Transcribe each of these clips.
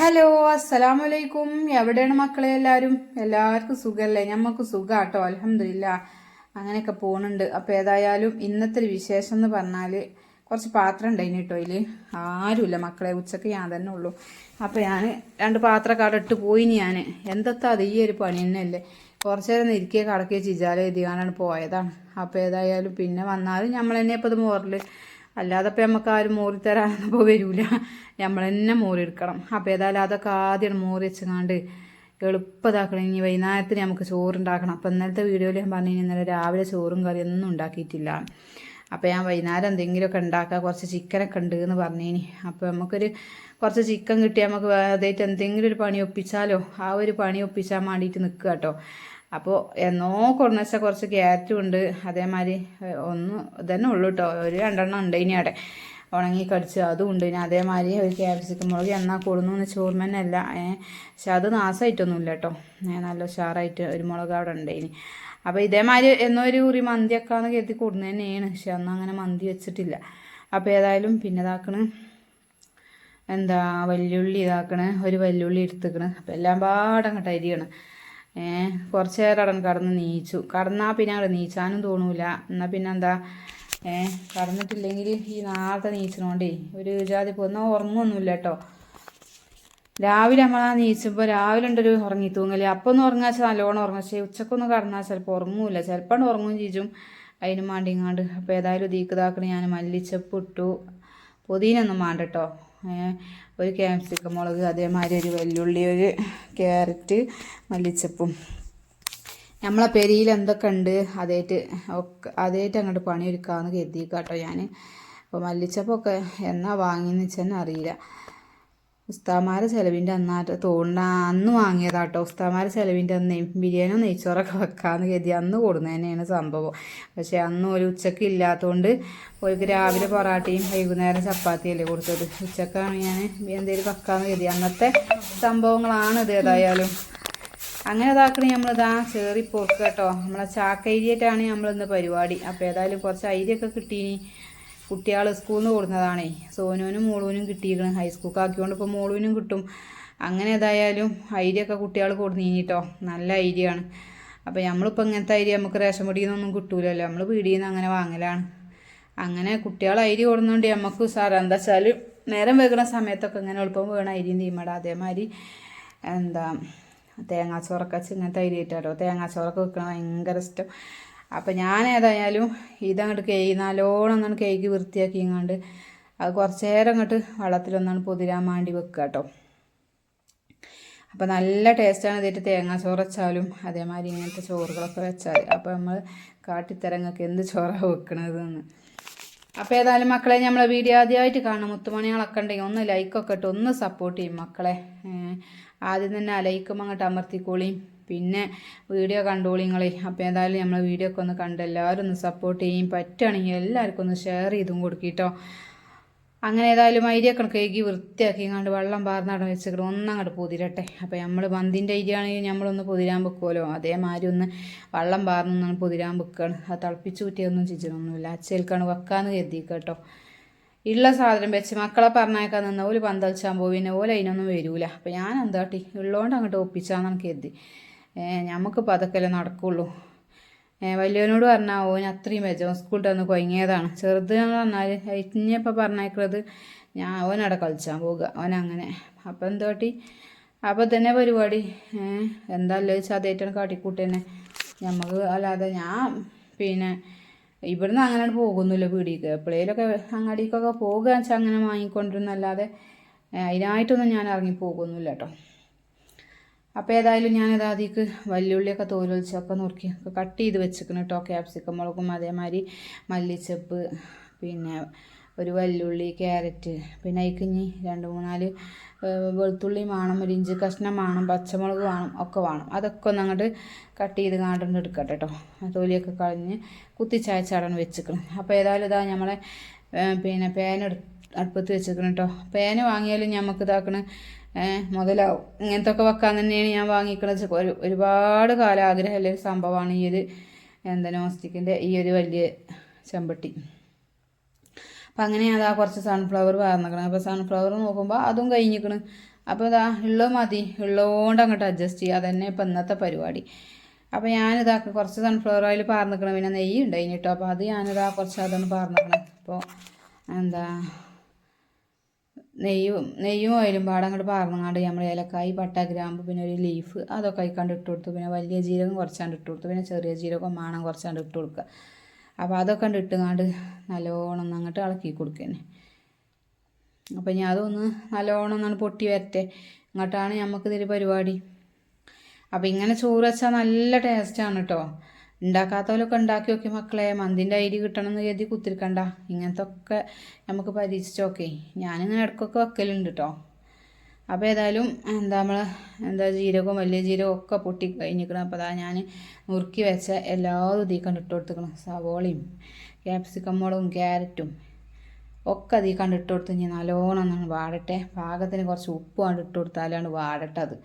Hello അസ്സലാമു അലൈക്കും എവിടെയാണ് മക്കളെ എല്ലാവരും? എല്ലാവർക്കും സുഖമല്ലേ ഞമ്മക്ക് സുഖാട്ടോ അലഹമില്ല അങ്ങനെയൊക്കെ പോകുന്നുണ്ട് അപ്പോൾ ഏതായാലും ഇന്നത്തെ വിശേഷം എന്ന് പറഞ്ഞാൽ കുറച്ച് പാത്രം ഉണ്ടായിന് കേട്ടോ അതിൽ ആരുമില്ല മക്കളെ ഉച്ചയ്ക്ക് ഞാൻ തന്നെ ഉള്ളൂ. അപ്പോൾ ഞാൻ രണ്ട് പാത്രമൊക്കെ അവിടെ ഇട്ട് പോയി ഞാൻ എന്തൊക്കെ അത്? ഈ ഒരു പണി തന്നെയല്ലേ. കുറച്ച് നേരം ഇരിക്കുക കടക്കുക ചിജാല എഴുതിയാനാണ് പോയതാണ്. അപ്പോൾ ഏതായാലും പിന്നെ വന്നാലും നമ്മൾ തന്നെ ഇപ്പോൾ ഇത് മോറിൽ അല്ലാതെ ഇപ്പം നമുക്ക് ആരും മോറി തരാനൊന്നും വരൂല. നമ്മൾ തന്നെ മോറി എടുക്കണം. അപ്പോൾ ഏതായാലും അതൊക്കെ ആദ്യം മോറി വെച്ചങ്ങാണ്ട് എളുപ്പതാക്കണം. ഇനി വൈകുന്നേരത്തിന് നമുക്ക് ചോറുണ്ടാക്കണം. അപ്പോൾ ഇന്നലത്തെ വീഡിയോയിൽ ഞാൻ പറഞ്ഞു ഇന്നലെ രാവിലെ ചോറും കറിയൊന്നും ഉണ്ടാക്കിയിട്ടില്ല. അപ്പോൾ ഞാൻ വൈകുന്നേരം എന്തെങ്കിലുമൊക്കെ ഉണ്ടാക്കുക കുറച്ച് ചിക്കനൊക്കെ ഉണ്ട് എന്ന് പറഞ്ഞേനി. അപ്പോൾ നമുക്കൊരു കുറച്ച് ചിക്കൻ കിട്ടിയാൽ നമുക്ക് അതായിട്ട് എന്തെങ്കിലും ഒരു പണി ഒപ്പിച്ചാലോ? ആ ഒരു പണി ഒപ്പിച്ചാൽ വേണ്ടിയിട്ട് നിൽക്കുക കേട്ടോ. അപ്പോൾ എന്നോ കുറഞ്ഞ വെച്ചാൽ കുറച്ച് ക്യാരറ്റും ഉണ്ട്. അതേമാതിരി ഒന്ന് ഇതന്നെ ഉള്ളൂ കേട്ടോ ഒരു രണ്ടെണ്ണം ഉണ്ട് ഇനി അവിടെ. ഉണങ്ങി കടിച്ച് അതും ഉണ്ട്. ഇനി അതേമാതിരി ഒരു ക്യാപ്സിക്കം മുളക് എണ്ണ കൂടുന്നു എന്ന് ചോർമനല്ല പക്ഷെ അത് നാശമായിട്ടൊന്നുമില്ല കേട്ടോ നല്ല ഉഷാറായിട്ട് ഒരു മുളക് അവിടെ ഉണ്ട് ഇനി. അപ്പോൾ ഇതേമാതിരി എന്നോ ഒരു കുറി മന്തി വെക്കാന്ന് കരുതി കൂടുന്നത് തന്നെയാണ് പക്ഷെ അന്ന് അങ്ങനെ മന്തി വെച്ചിട്ടില്ല. അപ്പോൾ ഏതായാലും പിന്നെ ഇതാക്കണ്. എന്താ വല്യുള്ളി ഇതാക്കണ്. ഒരു വല്യുള്ളി എടുത്തുക്കണ്. അപ്പോൾ എല്ലാം പാടെ അങ്ങോട്ട് കുറച്ച് നേരം അവിടെ കടന്ന് നീച്ചു. കടന്നാൽ പിന്നെ അവിടെ നീച്ചാനും തോന്നൂല. എന്നാൽ പിന്നെ എന്താ ഏഹ് കടന്നിട്ടില്ലെങ്കിൽ ഈ നാളത്തെ നീച്ചണോണ്ടേ ഒരു ജാതി പോകുന്ന ഉറങ്ങൊന്നുമില്ല കേട്ടോ. രാവിലെ നമ്മൾ ആ നീച്ചുമ്പോൾ രാവിലെ ഉണ്ടൊരു ഉറങ്ങി തൂങ്ങൽ അപ്പം ഒന്ന് ഉറങ്ങാ വെച്ചാൽ നല്ലോണം ഉറങ്ങും. പക്ഷേ ഉച്ചക്കൊന്ന് കടന്നാൽ ചിലപ്പോൾ ഉറങ്ങൂല. ചിലപ്പോൾ ഉറങ്ങും ചീച്ചും അതിനും മാണ്ടിങ്ങാണ്ട്. അപ്പോൾ ഏതായാലും ദീക്ക് ഞാൻ മല്ലിച്ചപ്പ് ഇട്ടു. പുതിനൊന്നും മാണ്ടട്ടോ ഒരു ക്യാപ്സിക്കം മുളക് അതേമാതിരി ഒരു വെല്ലുള്ളി ഒരു ക്യാരറ്റ് മല്ലിച്ചപ്പും. നമ്മളെ പെരിയിൽ എന്തൊക്കെ ഉണ്ട്? അതേറ്റ് ഒക്കെ അതേറ്റ് അങ്ങോട്ട് പണിയെടുക്കാമെന്ന് കരുതിക്കാട്ടോ ഞാൻ അപ്പോൾ മല്ലിച്ചപ്പൊക്കെ എന്നാ വാങ്ങിയെന്ന് വെച്ചാൽ അറിയില്ല. ഉസ്താമാരെ ചെലവിന്റെ അന്നാട്ട് തോണ്ട അന്ന് വാങ്ങിയതാട്ടോ. ഉസ്താമാര ചെലവിന്റെ അന്ന് ബിരിയാണിയോ നെയ്ച്ചോറൊക്കെ വെക്കാമെന്ന് കരുതി അന്ന് കൊടുന്നത് തന്നെയാണ് സംഭവം. പക്ഷേ അന്ന് ഒരു ഉച്ചയ്ക്ക് ഇല്ലാത്തതുകൊണ്ട് ഒരു രാവിലെ പൊറാട്ടയും വൈകുന്നേരം ചപ്പാത്തിയല്ലേ കൊടുത്തത്. ഉച്ചക്കാണ് ഞാൻ എന്തെങ്കിലും വെക്കാമെന്ന് കരുതി. അന്നത്തെ സംഭവങ്ങളാണ് ഇത് ഏതായാലും. അങ്ങനെ ഇതാക്കണ നമ്മളിതാ ചേറി പോക്ക് കേട്ടോ നമ്മളെ ചാക്കരിയായിട്ടാണ് നമ്മളിന്ന് പരിപാടി. അപ്പോൾ ഏതായാലും കുറച്ച് അരിയൊക്കെ കിട്ടീനി. കുട്ടികൾ സ്കൂളിൽ നിന്ന് കൊടുക്കുന്നതാണേ സോനുവിനും മോളുവിനും കിട്ടിയിരിക്കണം. ഹൈസ്കൂൾക്ക് ആക്കിയോണ്ട് ഇപ്പോൾ മോളുവിനും കിട്ടും. അങ്ങനെ ഏതായാലും ഐഡിയ ഒക്കെ കുട്ടികൾ കൊടുന്നീനിട്ടോ. നല്ല ഐഡിയ ആണ്. അപ്പോൾ നമ്മളിപ്പോൾ ഇങ്ങനത്തെ ഐഡിയ നമുക്ക് റേഷൻ പൊടിയിൽ നിന്നൊന്നും കിട്ടൂലല്ലോ. നമ്മൾ പീടിയിൽ നിന്ന് അങ്ങനെ വാങ്ങലാണ്. അങ്ങനെ കുട്ടികൾ അരി കൊടുന്നുകൊണ്ട് നമുക്ക് സാർ എന്താ വെച്ചാൽ നേരം വെക്കുന്ന സമയത്തൊക്കെ ഇങ്ങനെ എളുപ്പം വേണം അരിയും തീമട. അതേമാതിരി എന്താ തേങ്ങാച്ചോറൊക്കെ വെച്ച് ഇങ്ങനത്തെ അരി ഇട്ടാലോ തേങ്ങാച്ചോറൊക്കെ വെക്കണം ഭയങ്കര ഇഷ്ടം. അപ്പം ഞാൻ ഏതായാലും ഇതങ്ങോട്ട് കേക്ക് നല്ലോണം ഒന്നാണ് കേക്ക് വൃത്തിയാക്കി ഇങ്ങാണ്ട് അത് കുറച്ച് നേരം അങ്ങോട്ട് വെള്ളത്തിലൊന്നാണ് പൊതിരാൻ വേണ്ടി വെക്കുക കേട്ടോ അപ്പോൾ നല്ല ടേസ്റ്റാണ് ഇതിട്ട് തേങ്ങാച്ചോറ് വെച്ചാലും അതേമാതിരി ഇങ്ങനത്തെ ചോറുകളൊക്കെ വെച്ചാൽ അപ്പോൾ നമ്മൾ കാട്ടിത്തരങ്ങൾക്ക് എന്ത് ചോറാണ് വെക്കണതെന്ന്. അപ്പോൾ ഏതായാലും മക്കളെ നമ്മളെ വീഡിയോ ആദ്യമായിട്ട് കാണാം മുത്തുമണികളൊക്കെ ഉണ്ടെങ്കിൽ ഒന്ന് ലൈക്കൊക്കെ ഇട്ട് ഒന്ന് സപ്പോർട്ട് ചെയ്യും മക്കളെ. ആദ്യം തന്നെ ആ ലൈക്കും അങ്ങോട്ട് അമർത്തിക്കോളിയും പിന്നെ വീഡിയോ കണ്ടോളിങ്ങളെ. അപ്പോൾ ഏതായാലും നമ്മൾ വീഡിയോ ഒക്കെ ഒന്ന് കണ്ട് എല്ലാവരും ഒന്ന് സപ്പോർട്ട് ചെയ്യും. പറ്റുകയാണെങ്കിൽ എല്ലാവർക്കും ഒന്ന് ഷെയർ ചെയ്തും കൊടുക്കിട്ടോ. അങ്ങനെ ഏതായാലും അരിയൊക്കെ കണക്കേക്ക് വൃത്തിയാക്കി കണ്ട് വെള്ളം പാർന്നവിടെ വെച്ചിട്ട് ഒന്നങ്ങോട്ട് പൊതിരട്ടെ. അപ്പോൾ നമ്മൾ മന്തിന്റെ അരിയാണെങ്കിൽ നമ്മളൊന്ന് പൊതിരാൻ വെക്കുമല്ലോ അതേമാതിരി ഒന്ന് വെള്ളം പാർന്നൊന്നാണ് പൊതിരാൻ വെക്കുകയാണ് അത് തിളപ്പിച്ച് കൂട്ടിയൊന്നും ചിച്ചിട്ടൊന്നുമില്ല അച്ചേൽക്കാണ് വെക്കാന്ന് കരുതി കേട്ടോ ഉള്ള സാധനം വെച്ച് മക്കളെ പറഞ്ഞേക്കാൻ നിന്ന ഒരു പന്തളിച്ചാൻ പോയി പിന്നെ ഓല അതിനൊന്നും വരൂല. അപ്പോൾ ഞാൻ എന്താട്ടി ഉള്ളതുകൊണ്ട് അങ്ങോട്ട് ഒപ്പിച്ചാന്ന് കരുതി. നമുക്കിപ്പോൾ അതൊക്കെ നടക്കുള്ളൂ. വലിയവനോട് പറഞ്ഞാൽ ഓൻ അത്രയും വെച്ചോ സ്കൂളിൽ വന്ന് കുഴങ്ങിയതാണ് ചെറുത് എന്ന് പറഞ്ഞാൽ ഇനിയിപ്പോൾ പറഞ്ഞേക്കുന്നത് ഞാൻ ഓനവിടെ കളിച്ചാൻ പോവുക. ഓൻ അങ്ങനെ. അപ്പം എന്തോട്ടി അപ്പോൾ തന്നെ പരിപാടി. എന്താല്ലോ വെച്ചാൽ അതേറ്റാണ് കാട്ടിക്കൂട്ടി തന്നെ നമുക്ക് അല്ലാതെ ഞാൻ പിന്നെ ഇവിടുന്ന് അങ്ങനെ പോകുന്നില്ല പീടിക്ക് എപ്പോഴേലൊക്കെ അങ്ങാടിക്കൊക്കെ പോകുക വെച്ചാൽ അങ്ങനെ വാങ്ങിക്കൊണ്ടിരുന്നല്ലാതെ അതിനായിട്ടൊന്നും ഞാൻ ഇറങ്ങി പോകുന്നില്ല കേട്ടോ. അപ്പോൾ ഏതായാലും ഞാനിത് അതിക്ക് വല്യുള്ളിയൊക്കെ അപ്പം നുറുക്കി കട്ട് ചെയ്ത് വെച്ചിരിക്കണം കേട്ടോ ക്യാപ്സിക്കം മുളകും അതേമാതിരി മല്ലിച്ചപ്പ് പിന്നെ ഒരു വല്യുള്ളി ക്യാരറ്റ് പിന്നെ അതിക്കിഞ്ഞി രണ്ട് മൂന്നാൽ വെളുത്തുള്ളി വേണം ഒരു ഇഞ്ചി കഷ്ണം വേണം പച്ചമുളക് വേണം ഒക്കെ വേണം. അതൊക്കെ ഒന്ന് അങ്ങോട്ട് കട്ട് ചെയ്ത് കാണ്ടുകൊണ്ട് എടുക്കട്ടെ കേട്ടോ തൊലിയൊക്കെ കളഞ്ഞ് കുത്തിച്ചായച്ചാടാണ് വെച്ചിക്കണം. അപ്പോൾ ഏതായാലും ഇതാ നമ്മളെ പിന്നെ പാൻ അടുപ്പത്ത് വെച്ചിരിക്കണം കേട്ടോ പേന വാങ്ങിയാലും നമുക്ക് ഇതാക്കണ മുതലാവും. ഇങ്ങനത്തെ ഒക്കെ വെക്കാൻ തന്നെയാണ് ഞാൻ വാങ്ങിക്കണത്. ഒരു ഒരുപാട് കാലം ആഗ്രഹമുള്ള ഒരു സംഭവമാണ് ഈ ഒരു എന്താ നോസ്റ്റിക്കിന്റെ ഈ ഒരു വലിയ ചെമ്പട്ടി. അപ്പം അങ്ങനെ അതാ കുറച്ച് സൺഫ്ലവർ വാർന്നിക്കണം അപ്പോൾ സൺഫ്ലവർ നോക്കുമ്പോൾ അതും കഴിഞ്ഞിക്കണ്. അപ്പോൾ ഇതാ ഉള്ളത് മതി. ഉള്ളതുകൊണ്ട് അങ്ങോട്ട് അഡ്ജസ്റ്റ് ചെയ്യുക അതന്നെ ഇപ്പം ഇന്നത്തെ പരിപാടി. അപ്പോൾ ഞാനിതാ കുറച്ച് സൺഫ്ലവർ ഓയിൽ പാർന്നിക്കണം. പിന്നെ നെയ്യ് ഉണ്ടായിന് അപ്പോൾ അത് ഞാനിതാ കുറച്ച് അതൊന്ന് പാർന്നിക്കണം. അപ്പോൾ എന്താ നെയ്യും നെയ്യും ഓയിലും പാടെ അങ്ങോട്ട് പാർന്നങ്ങാണ്ട് നമ്മൾ ഏലക്കായി പട്ട ഗ്രാമ്പ് പിന്നെ ഒരു ലീഫ് അതൊക്കെ കഴിക്കാണ്ട് ഇട്ട് കൊടുത്തു. പിന്നെ വലിയ ജീരകം കുറച്ചാണ്ട് ഇട്ട് കൊടുത്തു. പിന്നെ ചെറിയ ജീരകം മാണം കുറച്ചാണ്ട് ഇട്ട് കൊടുക്കുക. അപ്പോൾ അതൊക്കെ കണ്ട് ഇട്ടുങ്ങാണ്ട് നല്ലോണം ഒന്ന് അങ്ങോട്ട് ഇളക്കി കൊടുക്കുന്നത് അപ്പോൾ ഞാൻ അതൊന്ന് നല്ലോണം ഒന്നാണ് പൊട്ടി വരട്ടെ. ഇങ്ങോട്ടാണ് നമുക്ക് ഇതിൽ പരിപാടി. അപ്പോൾ ഇങ്ങനെ ചോറ് വെച്ചാൽ നല്ല ടേസ്റ്റാണ് കേട്ടോ ഉണ്ടാക്കാത്തവരൊക്കെ ഉണ്ടാക്കി നോക്കി മക്കളെ. മന്തിന്റെ ഐഡി കിട്ടണം എന്ന് കരുതി കുത്തിരിക്കണ്ട. ഇങ്ങനത്തെ ഒക്കെ നമുക്ക് പരീക്ഷിച്ചോക്കെ ഞാനിങ്ങനെ ഇടയ്ക്കൊക്കെ വെക്കലുണ്ട് കേട്ടോ അപ്പോൾ ഏതായാലും എന്താ നമ്മൾ എന്താ ജീരകവും വലിയ ജീരകവും ഒക്കെ പൊട്ടി കഴിഞ്ഞിരിക്കണം. അപ്പോൾ അതാ ഞാൻ നുറുക്കി വെച്ച എല്ലാ ഇതിൽ ഇട്ട് കൊടുത്തിക്കണം. സവോളയും ക്യാപ്സിക്കം മുളകും ക്യാരറ്റും ഒക്കെ അതിൽ കണ്ടിട്ട് കൊടുത്ത് ഇനി നല്ലോണം വാടട്ടെ. പാകത്തിന് കുറച്ച് ഉപ്പ് കണ്ടിട്ട് കൊടുത്താലാണ് വാടട്ടെ അത്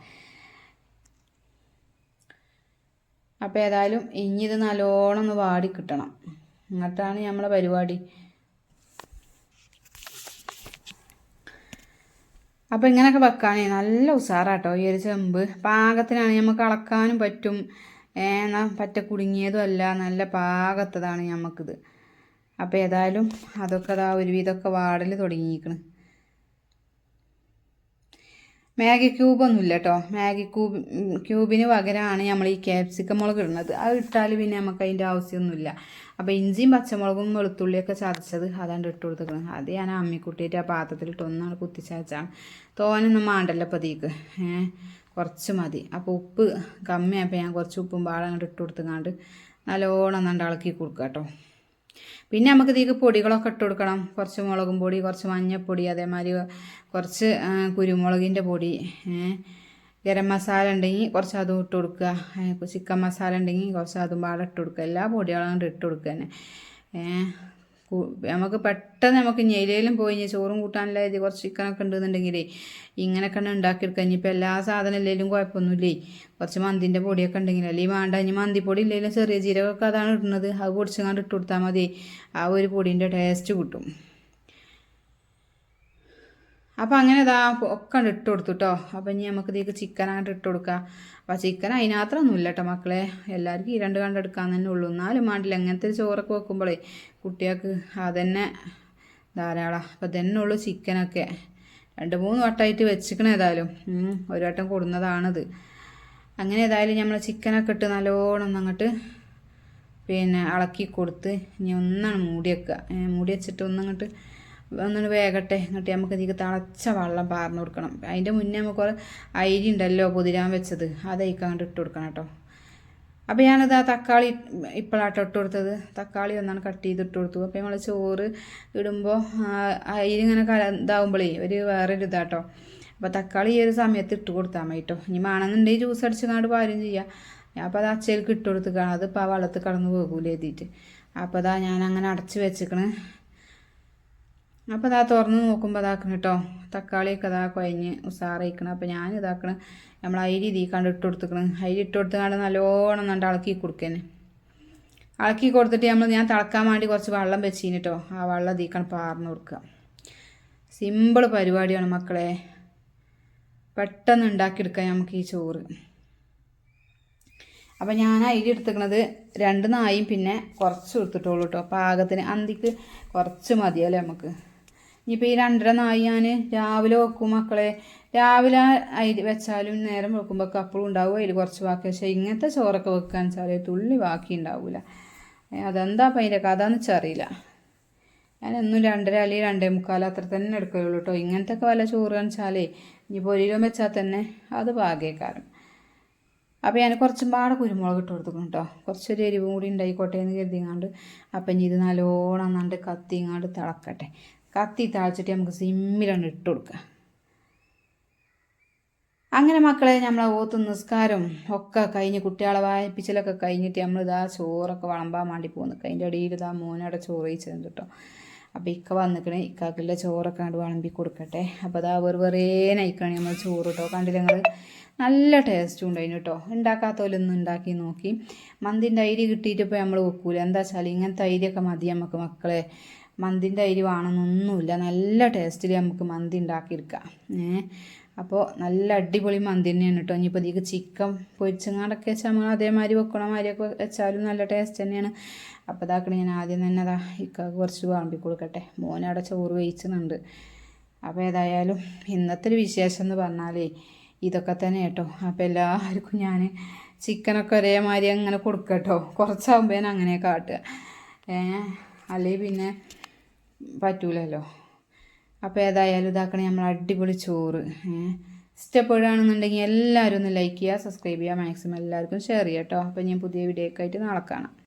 അപ്പോൾ ഏതായാലും ഇനി ഇത് നല്ലോണം ഒന്ന് വാടി കിട്ടണം. എന്നിട്ടാണ് നമ്മളെ പരിപാടി. അപ്പോൾ ഇങ്ങനെയൊക്കെ വെക്കാനേ നല്ല ഉഷാറാട്ടോ ഈ ഒരു ചെമ്പ്. പാകത്തിനാണ് നമുക്ക് അളക്കാനും പറ്റും. എന്നാൽ പറ്റ കുടുങ്ങിയതും അല്ല നല്ല പാകത്തതാണ് നമുക്കിത് അപ്പോൾ ഏതായാലും അതൊക്കെ അതാ ഒരുവിധമൊക്കെ വാടൽ തുടങ്ങിയിരിക്കണ്. മാഗി ക്യൂബൊന്നുമില്ല കേട്ടോ മാഗി ക്യൂബ് ക്യൂബിന് പകരമാണ് നമ്മൾ ഈ ക്യാപ്സിക്കം മുളക് ഇടുന്നത്. അത് ഇട്ടാൽ പിന്നെ നമുക്ക് അതിന്റെ ആവശ്യമൊന്നുമില്ല. അപ്പോൾ ഇഞ്ചിയും പച്ചമുളകും വെളുത്തുള്ളിയൊക്കെ ചതച്ചത് അതാണ്ട് ഇട്ട് കൊടുത്തേക്കണം. അത് ഞാൻ അമ്മിക്കുട്ടിയിട്ട് ആ പാത്രത്തിലിട്ട് ഒന്നാണ് കുത്തിച്ചതച്ചാണ് തോനൊന്നും മാണ്ടല്ലോ പതിക്ക് കുറച്ച് മതി. അപ്പോൾ ഉപ്പ് കമ്മിയായപ്പോൾ ഞാൻ കുറച്ച് ഉപ്പും പാടെ ഇട്ട് കൊടുത്തുങ്ങാണ്ട് നല്ലോണം നണ്ട് കൊടുക്കാം കേട്ടോ പിന്നെ നമുക്ക് ഇതിലേക്ക് പൊടികളൊക്കെ ഇട്ട് കൊടുക്കണം. കുറച്ച് മുളകും പൊടി കുറച്ച് മഞ്ഞൾപ്പൊടി അതേമാതിരി കുറച്ച് കുരുമുളകിന്റെ പൊടി ഗരം മസാല ഉണ്ടെങ്കിൽ കുറച്ച് അതും ഇട്ട് കൊടുക്കുക. ചിക്കൻ മസാല ഉണ്ടെങ്കിൽ കുറച്ച് അതും പാടെ ഇട്ട് കൊടുക്കുക. എല്ലാ പൊടികളും ഇട്ട് കൊടുക്കുക തന്നെ. നമുക്ക് പെട്ടെന്ന് നമുക്ക് ഞെയിലും പോയി ഇനി ചോറും കൂട്ടാനുള്ള ഇത് കുറച്ച് ചിക്കനൊക്കെ ഉണ്ടെന്നുണ്ടെങ്കിലേ ഇങ്ങനെയൊക്കെ ഉണ്ടാക്കിയെടുക്കുക. ഇനിയിപ്പോൾ എല്ലാ സാധനം ഇല്ലെങ്കിലും കുഴപ്പമൊന്നുമില്ലേ? കുറച്ച് മന്തിന്റെ പൊടിയൊക്കെ ഉണ്ടെങ്കിൽ അല്ലെങ്കിൽ വേണ്ട ഇനി മന്തിപ്പൊടി ഇല്ലെങ്കിലും ചെറിയ ജീരകമൊക്കെ അതാണ് ഇടുന്നത്. അത് പൊടിച്ചങ്ങാണ്ട് ഇട്ട് കൊടുത്താൽ മതി. ആ ഒരു പൊടീന്റെ ടേസ്റ്റ് കിട്ടും. അപ്പോൾ അങ്ങനെ ഇതാ ഒക്കെ ഇട്ട് കൊടുത്തു കേട്ടോ അപ്പോൾ ഇനി നമുക്ക് ഇതിലേക്ക് ചിക്കൻ അങ്ങോട്ട് ഇട്ട് കൊടുക്കാം. അപ്പോൾ ചിക്കൻ അതിനകത്തൊന്നുമില്ല കേട്ടോ മക്കളെ. എല്ലാവർക്കും ഈ രണ്ട് കണ്ടെടുക്കാൻ തന്നെ ഉള്ളൂ. എന്നാലും വേണ്ടില്ല അങ്ങനത്തെ ചോറൊക്കെ വെക്കുമ്പോഴേ കുട്ടികൾക്ക് അതന്നെ ധാരാളം. അപ്പോൾ തന്നെ ഉള്ളൂ ചിക്കനൊക്കെ രണ്ട് മൂന്ന് വട്ടമായിട്ട് വെച്ചിക്കണം ഏതായാലും. ഒരു വട്ടം കൊടുന്നതാണിത്. അങ്ങനെ ഏതായാലും നമ്മൾ ചിക്കനൊക്കെ ഇട്ട് നല്ലോണം അങ്ങോട്ട് പിന്നെ ഇളക്കി കൊടുത്ത് ഇനി ഒന്നാണ് മൂടി വെക്കുക മൂടി വെച്ചിട്ട് ഒന്നങ്ങോട്ട് ഒന്നിന് വേഗട്ടെ എന്നിട്ട് നമുക്ക് ഇതിക്ക് തിളച്ച വെള്ളം പാർന്ന് കൊടുക്കണം. അതിന്റെ മുന്നേ നമുക്ക് അരി ഉണ്ടല്ലോ പുതിരാൻ വെച്ചത്. അത് അയക്കാണ്ട് ഇട്ട് കൊടുക്കണം കേട്ടോ. അപ്പോൾ ഞാനത് ആ തക്കാളി ഇപ്പോഴാട്ടോ ഇട്ട് കൊടുത്തത്. തക്കാളി ഒന്നാണ് കട്ട് ചെയ്ത് ഇട്ട് കൊടുത്തു. അപ്പോൾ നമ്മൾ ചോറ് ഇടുമ്പോൾ അരി ഇങ്ങനെ കല ഇതാവുമ്പോഴേ ഒരു വേറൊരു ഇതാട്ടോ. അപ്പോൾ തക്കാളി ഈ ഒരു സമയത്ത് ഇട്ട് കൊടുത്താൽ മതി കേട്ടോ. ഇനി വേണമെന്നുണ്ടെങ്കിൽ ജ്യൂസ് അടിച്ച് അടിച്ചങ്ങാണ്ട് പാരും ചെയ്യാം. ഞാൻ അപ്പോൾ അത് അച്ചയിലേക്ക് ഇട്ട് കൊടുത്ത് അതിപ്പോൾ ആ വെള്ളത്തിൽ കടന്ന് പോകൂലേ എഴുതിയിട്ട് അപ്പോൾ അതാ ഞാൻ അങ്ങനെ അടച്ച് വെച്ചിക്കണ്. അപ്പോൾ അതാ തുറന്ന് നോക്കുമ്പോൾ അതാക്കണം കേട്ടോ തക്കാളിയൊക്കെ അതാ കുഴഞ്ഞ് ഉസാറിയിക്കണം. അപ്പോൾ ഞാൻ ഇതാക്കണം നമ്മൾ അരി ഇതീ കണ്ട് ഇട്ട് കൊടുത്തുക്കണം. അരി ഇട്ട് കൊടുത്തുകൊണ്ട് നല്ലോണം നല്ല ഇളക്കി കൊടുക്കന്നെ. ഇളക്കി കൊടുത്തിട്ട് നമ്മൾ ഞാൻ തിളക്കാൻ വേണ്ടി കുറച്ച് വെള്ളം വെച്ചിന് കേട്ടോ ആ വെള്ളം ഇതീക്കണം പാർന്ന് കൊടുക്കുക സിമ്പിൾ പരിപാടിയാണ് മക്കളെ. പെട്ടെന്ന് ഉണ്ടാക്കിയെടുക്കാം നമുക്ക് ഈ ചോറ്. അപ്പോൾ ഞാൻ അരി എടുത്തുക്കണത് രണ്ട് നായും പിന്നെ കുറച്ച് എടുത്തിട്ടുള്ളൂ കേട്ടോ പാകത്തിന് അന്തിക്ക് കുറച്ച് മതിയല്ലേ നമുക്ക്. ഇനിയിപ്പോൾ ഈ രണ്ടര നായി ഞാൻ രാവിലെ വെക്കും മക്കളെ. രാവിലെ അരി വെച്ചാലും നേരം വെക്കുമ്പോൾ അപ്പോഴും ഉണ്ടാവും അതിൽ കുറച്ച് ബാക്കി പക്ഷേ ഇങ്ങനത്തെ ചോറൊക്കെ വെക്കാൻ വെച്ചാൽ തുള്ളി ബാക്കി ഉണ്ടാവില്ല അതെന്താ അപ്പം അതിന്റെ കഥ എന്ന് വെച്ചറിയില്ല. ഞാൻ എന്നും രണ്ടര അല്ലെങ്കിൽ രണ്ടേ മുക്കാൽ അത്ര തന്നെ എടുക്കുകയുള്ളൂ കേട്ടോ ഇങ്ങനത്തെ ഒക്കെ വല്ല ചോറ് വെച്ചാലേ ഇനിയിപ്പോൾ ഒരു കിലോ വെച്ചാൽ തന്നെ അത് ഭാഗ്യക്കാരം അപ്പോൾ ഞാൻ കുറച്ചും പാടെ കുരുമുളക് ഇട്ട് കൊടുത്തിക്കണം കേട്ടോ കുറച്ചൊരു എരിവും കൂടി ഉണ്ടായിക്കോട്ടെ എന്ന് കരുതിങ്ങാണ്ട്. അപ്പം ഇനി ഇത് നല്ലോണം നണ്ട് കത്തിങ്ങാണ്ട് തിളക്കട്ടെ. കത്തി താഴ്ച്ചിട്ട് നമുക്ക് സിമ്മിലാണ് ഇട്ട് കൊടുക്കുക അങ്ങനെ മക്കളെ നമ്മളെ ഓത്ത് നിസ്കാരം ഒക്കെ കഴിഞ്ഞ് കുട്ടികളെ വായിപ്പിച്ചിലൊക്കെ കഴിഞ്ഞിട്ട് നമ്മൾ ഇതാ ചോറൊക്കെ വളമ്പാൻ വേണ്ടി പോകുന്നു അതിന്റെ അടിയിൽ ഇതാ മോനോടെ ചോറ് കഴിച്ചത് കേട്ടോ അപ്പോൾ ഇക്ക വന്നിക്കണേ. ഇക്കാക്കില്ല ചോറൊക്കെ കണ്ട് വിളമ്പി കൊടുക്കട്ടെ. അപ്പോൾ അതാ വെറു വെറേ നയിക്കണേ നമ്മൾ ചോറ് കേട്ടോ കണ്ടില്ല നിങ്ങൾ നല്ല ടേസ്റ്റും ഉണ്ടായിരുന്നു കേട്ടോ ഉണ്ടാക്കാത്തവരൊന്നും ഉണ്ടാക്കി നോക്കി. മന്തിന്റെ അരി കിട്ടിയിട്ട് ഇപ്പോൾ നമ്മൾ വെക്കൂല. എന്താ വെച്ചാൽ ഇങ്ങനത്തെ അരിയൊക്കെ മതി നമുക്ക് മക്കളെ. മന്തിന്റെ അരി വേണമെന്നൊന്നുമില്ല നല്ല ടേസ്റ്റിൽ നമുക്ക് മന്തി ഉണ്ടാക്കിയെടുക്കാം. ഏ? അപ്പോൾ നല്ല അടിപൊളി മന്തി തന്നെയാണ് കേട്ടോ ഇനിയിപ്പോൾ ഇതിക്ക് ചിക്കൻ പൊരിച്ചങ്ങാടൊക്കെ വെച്ചാൽ നമ്മൾ അതേമാതിരി വെക്കണ മാതിരിയൊക്കെ വെച്ചാലും നല്ല ടേസ്റ്റ് തന്നെയാണ്. അപ്പോൾ ഇതാക്കണേ ഞാൻ ആദ്യം തന്നെ അതാ ഇക്കാക്ക് കുറച്ച് വാമ്പി കൊടുക്കട്ടെ. മോനവിടെ ചോറ് വേവിച്ചുന്നുണ്ട് അപ്പോൾ ഏതായാലും ഇന്നത്തെ ഒരു വിശേഷം എന്ന് പറഞ്ഞാലേ ഇതൊക്കെ തന്നെ കേട്ടോ അപ്പോൾ എല്ലാവർക്കും ഞാൻ ചിക്കനൊക്കെ ഒരേമാതിരി അങ്ങനെ കൊടുക്കട്ടോ. കുറച്ചാകുമ്പോൾ ഞാൻ അങ്ങനെ കാട്ടുക. അല്ലെങ്കിൽ പിന്നെ പറ്റൂലല്ലോ. അപ്പോൾ ഏതായാലും ഇതാക്കണേ നമ്മൾ അടിപൊളി ചോറ്. ഇഷ്ടപ്പെടുകയാണെന്നുണ്ടെങ്കിൽ എല്ലാവരും ഒന്ന് ലൈക്ക് ചെയ്യുക സബ്സ്ക്രൈബ് ചെയ്യുക മാക്സിമം എല്ലാവർക്കും ഷെയർ ചെയ്യുക കേട്ടോ അപ്പോൾ ഞാൻ പുതിയ വീഡിയോ ഒക്കെ ആയിട്ട് നാളെ കാണാം.